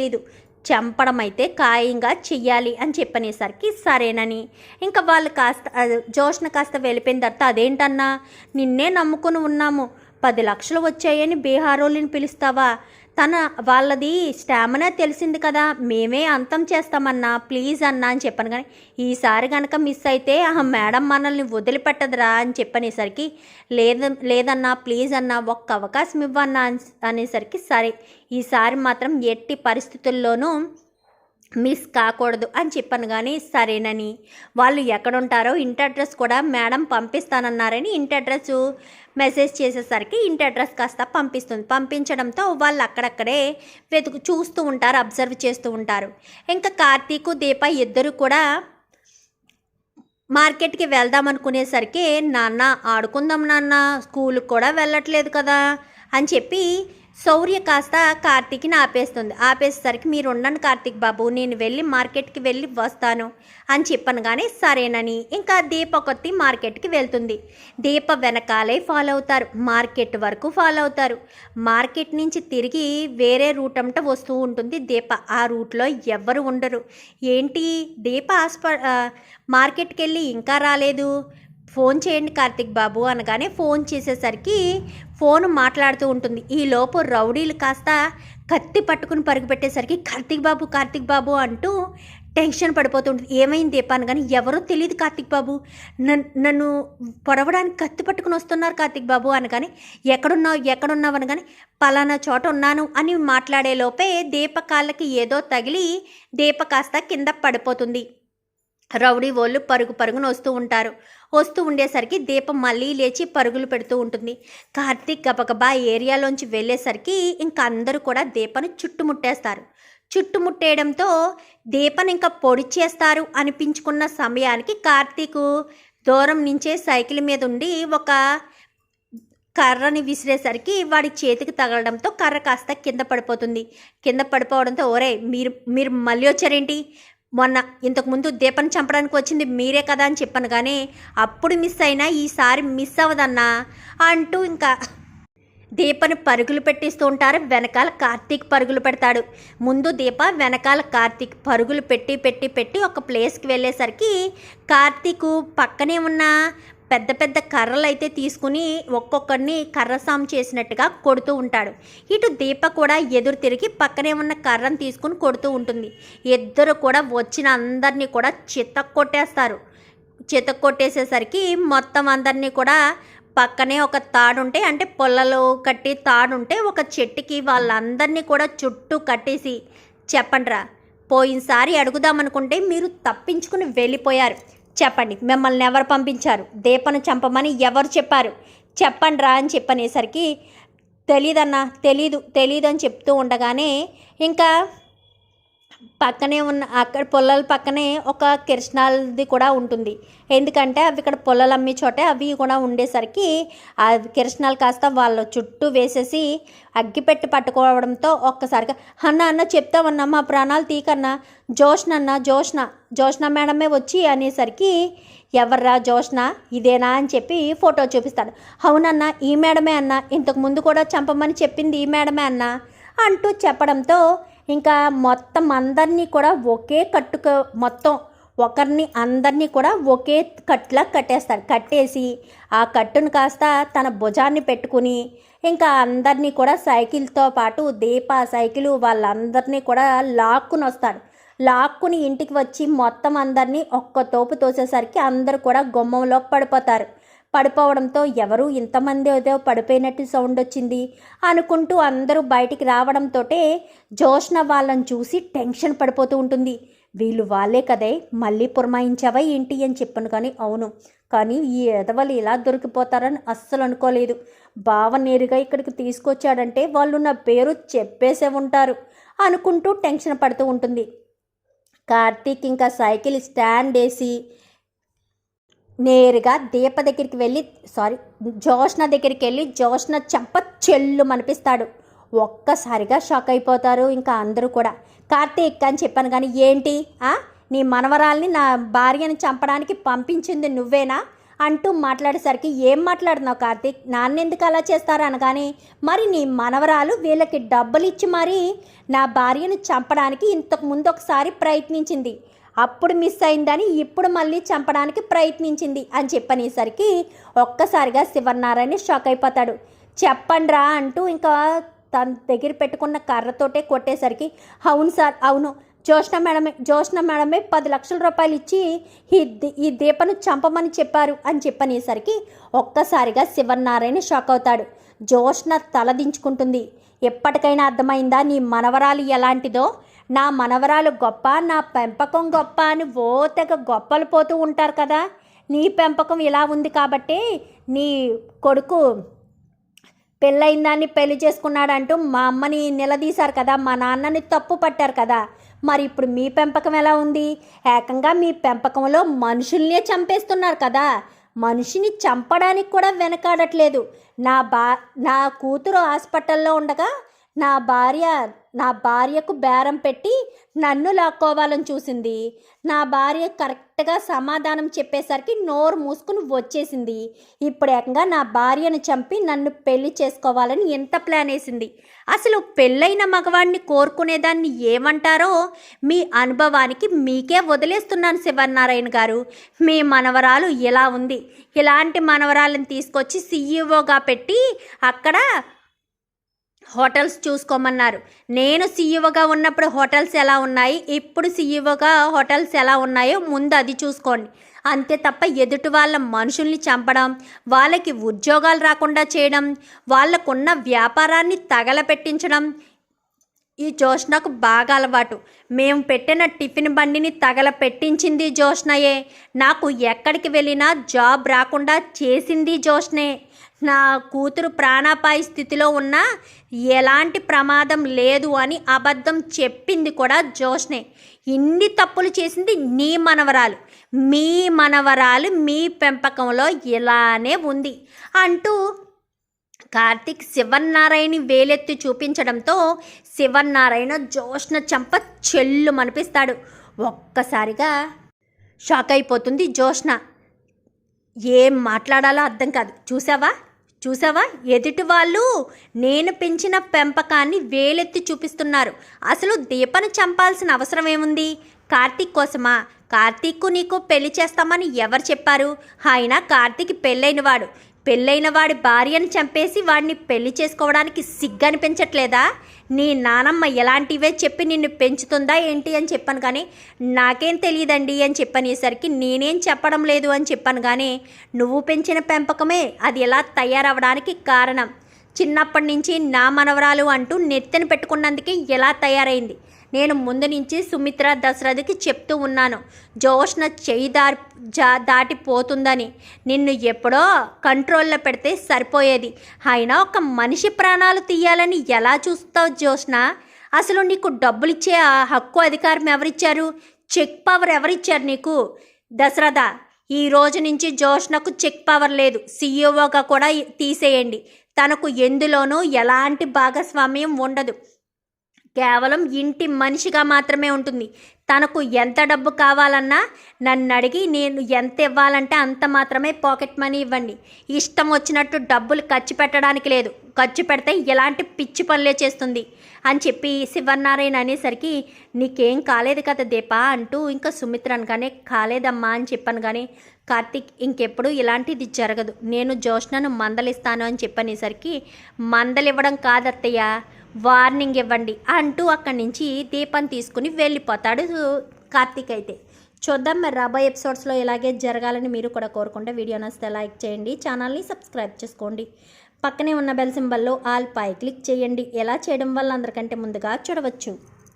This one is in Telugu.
లేదు. చంపడం అయితే ఖాయంగా చెయ్యాలి అని చెప్పనేసరికి సరేనని. ఇంకా వాళ్ళు కాస్త జోష్న కాస్త వెళ్ళిపోయిన తర్వాత అదేంటన్నా? నిన్నే నమ్ముకుని ఉన్నాము. పది లక్షలు వచ్చాయని బీహారోళ్ళని పిలుస్తావా? తన వాళ్ళది స్టామినా తెలిసింది కదా మేమే అంతం చేస్తామన్నా ప్లీజ్ అన్నా అని చెప్పాను. కానీ ఈసారి కనుక మిస్ అయితే ఆ మేడం మనల్ని వదిలిపెట్టదురా అని చెప్పనేసరికి లేదు లేదన్నా ప్లీజ్ అన్నా ఒక్క అవకాశం ఇవ్వన్నా అనేసరికి సరే. ఈసారి మాత్రం ఎట్టి పరిస్థితుల్లోనూ మిస్ కాకూడదు అని చెప్పాను కానీ సరేనని. వాళ్ళు ఎక్కడుంటారో ఇంటి అడ్రస్ కూడా మేడం పంపిస్తానన్నారని ఇంటి అడ్రస్ మెసేజ్ చేసేసరికి ఇంటి అడ్రస్ కాస్త పంపిస్తుంది. పంపించడంతో వాళ్ళు అక్కడక్కడే వెతుకు చూస్తూ ఉంటారు అబ్జర్వ్ చేస్తూ ఉంటారు. ఇంకా కార్తీక్ దీప ఇద్దరు కూడా మార్కెట్కి వెళ్దాం అనుకునేసరికి నాన్న ఆడుకుందాం నాన్న స్కూల్కి కూడా వెళ్ళట్లేదు కదా అని చెప్పి శౌర్య కాస్త కార్తీక్ని ఆపేస్తుంది. ఆపేసేసరికి మీరు ఉండండి కార్తీక్ బాబు నేను వెళ్ళి మార్కెట్కి వెళ్ళి వస్తాను అని చెప్పనగానే కానీ సరేనని ఇంకా దీప కొత్తి మార్కెట్కి వెళ్తుంది. దీప వెనకాలే ఫాలో అవుతారు. మార్కెట్ వరకు ఫాలో అవుతారు. మార్కెట్ నుంచి తిరిగి వేరే రూట్ అంట వస్తూ ఉంటుంది దీప. ఆ రూట్లో ఎవ్వరు ఉండరు. ఏంటి? దీప హాస్ప మార్కెట్కి వెళ్ళి ఇంకా రాలేదు. ఫోన్ చేయండి కార్తిక్ బాబు అనగానే ఫోన్ చేసేసరికి ఫోన్ మాట్లాడుతూ ఉంటుంది. ఈ లోపు రౌడీలు కాస్త కత్తి పట్టుకుని పరుగుపెట్టేసరికి కార్తిక్ బాబు కార్తిక్ బాబు అంటూ టెన్షన్ పడిపోతుంటుంది ఏమైంది దీప కానీ ఎవరో తెలియదు కార్తిక్ బాబు. నన్ను నన్ను పొడవడానికి కత్తి పట్టుకుని వస్తున్నారు కార్తిక్ బాబు అనగానే ఎక్కడున్నావు ఎక్కడున్నావు అనగానే పలానా చోట ఉన్నాను అని మాట్లాడే లోపే దీప కాళ్ళకి ఏదో తగిలి దీప కాస్త కింద పడిపోతుంది. రౌడీ వాళ్ళు పరుగు పరుగున వస్తూ ఉంటారు. వస్తూ ఉండేసరికి దీపం మళ్ళీ లేచి పరుగులు పెడుతూ ఉంటుంది. కార్తీక్ గబగబా ఏరియాలోంచి వెళ్ళేసరికి ఇంకా అందరూ కూడా దీపను చుట్టుముట్టేస్తారు. చుట్టుముట్టేయడంతో దీపను ఇంకా పొడి చేస్తారు అనిపించుకున్న సమయానికి కార్తీక్ దూరం నుంచే సైకిల్ మీద ఉండి ఒక కర్రని విసిరేసరికి వాడి చేతికి తగలడంతో కర్ర కాస్త కింద పడిపోతుంది. కింద పడిపోవడంతో ఒరే మీరు మీరు మళ్ళీ వచ్చారేంటి? మొన్న ఇంతకుముందు దీపం చంపడానికి వచ్చింది మీరే కదా అని చెప్పాను కానీ అప్పుడు మిస్ అయినా ఈసారి మిస్ అవ్వదన్నా అంటూ ఇంకా దీపని పరుగులు పెట్టిస్తూ ఉంటారు. వెనకాల కార్తీక్ పరుగులు పెడతాడు. ముందు దీప వెనకాల కార్తీక్ పరుగులు పెట్టి పెట్టి పెట్టి ఒక ప్లేస్కి వెళ్ళేసరికి కార్తీక్ పక్కనే ఉన్న పెద్ద పెద్ద కర్రలు అయితే తీసుకుని ఒక్కొక్కరిని కర్ర చేసినట్టుగా కొడుతూ ఉంటాడు. ఇటు దీప కూడా ఎదురు తిరిగి పక్కనే ఉన్న కర్రను తీసుకుని కొడుతూ ఉంటుంది. ఇద్దరు కూడా వచ్చిన అందరినీ కూడా చిత్త కొట్టేస్తారు. చిత్త కొట్టేసేసరికి మొత్తం అందరినీ కూడా పక్కనే ఒక తాడుంటే అంటే పొల్లలు కట్టి తాడుంటే ఒక చెట్టుకి వాళ్ళందరినీ కూడా చుట్టూ కట్టేసి చెప్పండిరా. పోయినసారి అడుగుదామనుకుంటే మీరు తప్పించుకుని వెళ్ళిపోయారు. చెప్పండి. మిమ్మల్ని ఎవరు పంపించారు? దీపను చంపమని ఎవరు చెప్పారు? చెప్పండి రా అని చెప్పనేసరికి తెలీదన్నా తెలీదు తెలీదు అని చెప్తూ ఉండగానే ఇంకా పక్కనే ఉన్న అక్కడ పొలాల పక్కనే ఒక కిరసనాలది కూడా ఉంటుంది. ఎందుకంటే అవి ఇక్కడ పొలాలు అమ్మే చోటే అవి కూడా ఉండేసరికి ఆ కిరసనాలు కాస్త వాళ్ళ చుట్టూ వేసేసి అగ్గిపెట్టి పట్టుకోవడంతో ఒక్కసారిగా అన్న అన్న చెప్తామన్నా మా ప్రాణాలు తీకన్నా జోష్న అన్న జోష్న జోష్న మేడమే వచ్చి అనేసరికి ఎవర్రా జోష్న ఇదేనా? అని చెప్పి ఫోటో చూపిస్తాడు. అవునన్నా ఈ మేడమే అన్న ఇంతకు ముందు కూడా చంపమని చెప్పింది ఈ మేడమే అన్న అంటూ చెప్పడంతో ఇంకా మొత్తం అందరినీ కూడా ఒకే కట్టుక మొత్తం ఒకరిని అందరినీ కూడా ఒకే కట్టులా కట్టేస్తారు. కట్టేసి ఆ కట్టును కాస్త తన భుజాన్ని పెట్టుకుని ఇంకా అందరినీ కూడా సైకిల్తో పాటు దీప సైకిల్ వాళ్ళందరినీ కూడా లాక్కుని వస్తాడు లాక్కుని ఇంటికి వచ్చి మొత్తం అందరినీ ఒక్క తోపు తోసేసరికి అందరు కూడా గుమ్మంలో పడిపోతారు. పడిపోవడంతో ఎవరు ఇంతమంది ఏదో పడిపోయినట్టు సౌండ్ వచ్చింది అనుకుంటూ అందరూ బయటికి రావడంతో జోష్న వాళ్ళని చూసి టెన్షన్ పడిపోతూ ఉంటుంది. వీళ్ళు వాళ్ళే కదే మళ్ళీ పురమాయించావా ఏంటి అని చెప్పాను కానీ అవును. కానీ ఈ ఎదవలు ఇలా దొరికిపోతారని అస్సలు అనుకోలేదు. బావ నేరుగా ఇక్కడికి తీసుకొచ్చాడంటే వాళ్ళు నా పేరు చెప్పేసే ఉంటారు అనుకుంటూ టెన్షన్ పడుతూ ఉంటుంది. కార్తీక్ ఇంకా సైకిల్ స్టాండ్ వేసి నేరుగా దీప దగ్గరికి వెళ్ళి సారీ జోష్న దగ్గరికి వెళ్ళి జోష్న చెంప చెల్లు మనిపిస్తాడు ఒక్కసారిగా షాక్ అయిపోతారు ఇంకా అందరూ కూడా. కార్తీక్ అని చెప్పాను కానీ ఏంటి? నీ మనవరాల్ని నా భార్యను చంపడానికి పంపించింది నువ్వేనా? అంటూ మాట్లాడేసరికి ఏం మాట్లాడుతున్నావు కార్తీక్? నాన్నెందుకు అలా చేస్తారు అనగానే మరి నీ మనవరాలు వీళ్ళకి డబ్బులు ఇచ్చి మరి నా భార్యను చంపడానికి ఇంతకు ముందు ఒకసారి ప్రయత్నించింది. అప్పుడు మిస్ అయిందని ఇప్పుడు మళ్ళీ చంపడానికి ప్రయత్నించింది అని చెప్పనేసరికి ఒక్కసారిగా శివనారాయణ షాక్ అయిపోతాడు. చెప్పండ్రా అంటూ ఇంకా తన దగ్గర పెట్టుకున్న కర్రతోటే కొట్టేసరికి అవును సార్ అవును. జోష్ణ మేడమే జోష్ణ మేడమే పది లక్షల రూపాయలు ఇచ్చి ఈ ఈ దీపను చంపమని చెప్పారు అని చెప్పనేసరికి ఒక్కసారిగా శివనారాయణ షాక్ అవుతాడు. జోష్ణ తలదించుకుంటుంది ఎప్పటికైనా అర్థమైందా? నీ మనవరాలు ఎలాంటిదో? నా మనవరాలు గొప్ప నా పెంపకం గొప్ప అని ఓ గొప్పలు పోతూ ఉంటారు కదా. నీ పెంపకం ఇలా ఉంది కాబట్టి నీ కొడుకు పెళ్ళైన దాన్ని పెళ్ళి చేసుకున్నాడంటూ మా అమ్మని నిలదీశారు కదా. మా నాన్నని తప్పు పట్టారు కదా. మరి ఇప్పుడు మీ పెంపకం ఎలా ఉంది? ఏకంగా మీ పెంపకంలో మనుషుల్నే చంపేస్తున్నారు కదా. మనిషిని చంపడానికి కూడా వెనకాడట్లేదు. నా బా నా కూతురు హాస్పిటల్లో ఉండగా నా భార్య నా భార్యకు బేరం పెట్టి నన్ను లాక్కోవాలని చూసింది. నా భార్య కరెక్ట్గా సమాధానం చెప్పేసరికి నోరు మూసుకుని వచ్చేసింది. ఇప్పుడు ఏకంగా నా భార్యను చంపి నన్ను పెళ్ళి చేసుకోవాలని ఎంత ప్లాన్ వేసింది? అసలు పెళ్ళైన మగవాడిని కోరుకునేదాన్ని ఏమంటారో మీ అనుభవానికి మీకే వదిలేస్తున్నాను శివనారాయణ గారు. మీ మనవరాలు ఇలా ఉంది. ఇలాంటి మనవరాలను తీసుకొచ్చి సీఈఓగా పెట్టి అక్కడ హోటల్స్ చూసుకోమన్నారు. నేను సీఈఓగా ఉన్నప్పుడు హోటల్స్ ఎలా ఉన్నాయి? ఇప్పుడు సీఈఓగా హోటల్స్ ఎలా ఉన్నాయో ముందు అది చూసుకోండి. అంతే తప్ప ఎదుటి వాళ్ళ మనుషుల్ని చంపడం వాళ్ళకి ఉద్యోగాలు రాకుండా చేయడం వాళ్ళకున్న వ్యాపారాన్ని తగలపెట్టించడం ఈ జోష్నకు బాగా అలవాటు. మేము పెట్టిన టిఫిన్ బండిని తగల పెట్టించింది జోష్నయే. నాకు ఎక్కడికి వెళ్ళినా జాబ్ రాకుండా చేసింది జోష్నే. నా కూతురు ప్రాణాపాయ స్థితిలో ఉన్న ఎలాంటి ప్రమాదం లేదు అని అబద్ధం చెప్పింది కూడా జోష్నే. ఇన్ని తప్పులు చేసింది నీ మనవరాలు. మీ మనవరాలు మీ పెంపకంలో ఇలానే ఉంది అంటూ కార్తిక్ శివన్నారాయణి వేలెత్తి చూపించడంతో శివన్నారాయణ జోష్న చంప చెల్లు మనిపిస్తాడు. ఒక్కసారిగా షాక్ అయిపోతుంది జోష్న. ఏం మాట్లాడాలో అర్థం కాదు. చూసావా? చూసావా? ఎదుటి వాళ్ళు నేను పెంచిన పెంపకాన్ని వేలెత్తి చూపిస్తున్నారు. అసలు దీపను చంపాల్సిన అవసరం ఏముంది? కార్తీక్ కోసమా? కార్తీక్కు నీకు పెళ్ళి చేస్తామని ఎవరు చెప్పారు? ఆయన కార్తీక్ పెళ్ళైనవాడు. పెళ్ళైన వాడి భార్యను చంపేసి వాడిని పెళ్ళి చేసుకోవడానికి సిగ్గనిపించట్లేదా? నీ నానమ్మ ఎలాంటివే చెప్పి నిన్ను పెంచుతుందా ఏంటి అని చెప్పాను కానీ నాకేం తెలియదండి అని చెప్పనేసరికి నేనేం చెప్పడం లేదు అని చెప్పాను కానీ నువ్వు పెంచిన పెంపకమే అది ఎలా తయారవడానికి కారణం. చిన్నప్పటి నుంచి నా మనవరాలు అంటూ నెత్తిన పెట్టుకున్నందుకే ఎలా తయారైంది. నేను ముందు నుంచి సుమిత్ర దశరథకి చెప్తూ ఉన్నాను. జోష్న చేయి దారి జా దాటిపోతుందని. నిన్ను ఎప్పుడో కంట్రోల్లో పెడితే సరిపోయేది. అయినా ఒక మనిషి ప్రాణాలు తీయాలని ఎలా చూస్తావు జోష్న? అసలు నీకు డబ్బులు ఇచ్చే ఆ హక్కు అధికారం ఎవరిచ్చారు? చెక్ పవర్ ఎవరిచ్చారు నీకు? దశరథ ఈ రోజు నుంచి జోష్నకు చెక్ పవర్ లేదు. సీఈఓగా కూడా తీసేయండి. తనకు ఎందులోనూ ఎలాంటి భాగస్వామ్యం ఉండదు. కేవలం ఇంటి మనిషిగా మాత్రమే ఉంటుంది. తనకు ఎంత డబ్బు కావాలన్నా నన్ను అడిగి నేను ఎంత ఇవ్వాలంటే అంత మాత్రమే పాకెట్ మనీ ఇవ్వండి. ఇష్టం వచ్చినట్టు డబ్బులు ఖర్చు పెట్టడానికి లేదు. ఖర్చు పెడితే ఎలాంటి పిచ్చి పనులే చేస్తుంది. అని చెప్పి శివనారాయణ అనేసరికి నీకేం కాలేదు కదా దీపా అంటూ ఇంకా సుమిత్ర అనగానే కాలేదమ్మా అని చెప్పాను. కానీ కార్తిక్ ఇంకెప్పుడు ఇలాంటిది జరగదు. నేను జోష్నను మందలిస్తాను అని చెప్పనేసరికి మందలివ్వడం కాదత్తయ్య. వార్నింగ్ ఇవ్వండి అంటూ అక్కడి నుంచి దీపం తీసుకుని వెళ్ళిపోతాడు కార్తీక్ అయితే. చూద్దాం మరి రాబోయే ఎపిసోడ్స్లో ఇలాగే జరగాలని మీరు కూడా కోరుకుంటే వీడియో నచ్చితే లైక్ చేయండి ఛానల్ని సబ్స్క్రైబ్ చేసుకోండి. పక్కనే ఉన్న బెల్ సింబల్లో ఆల్ పై క్లిక్ చేయండి. ఎలా చేయడం వల్ల అందరికంటే ముందుగా చూడవచ్చు.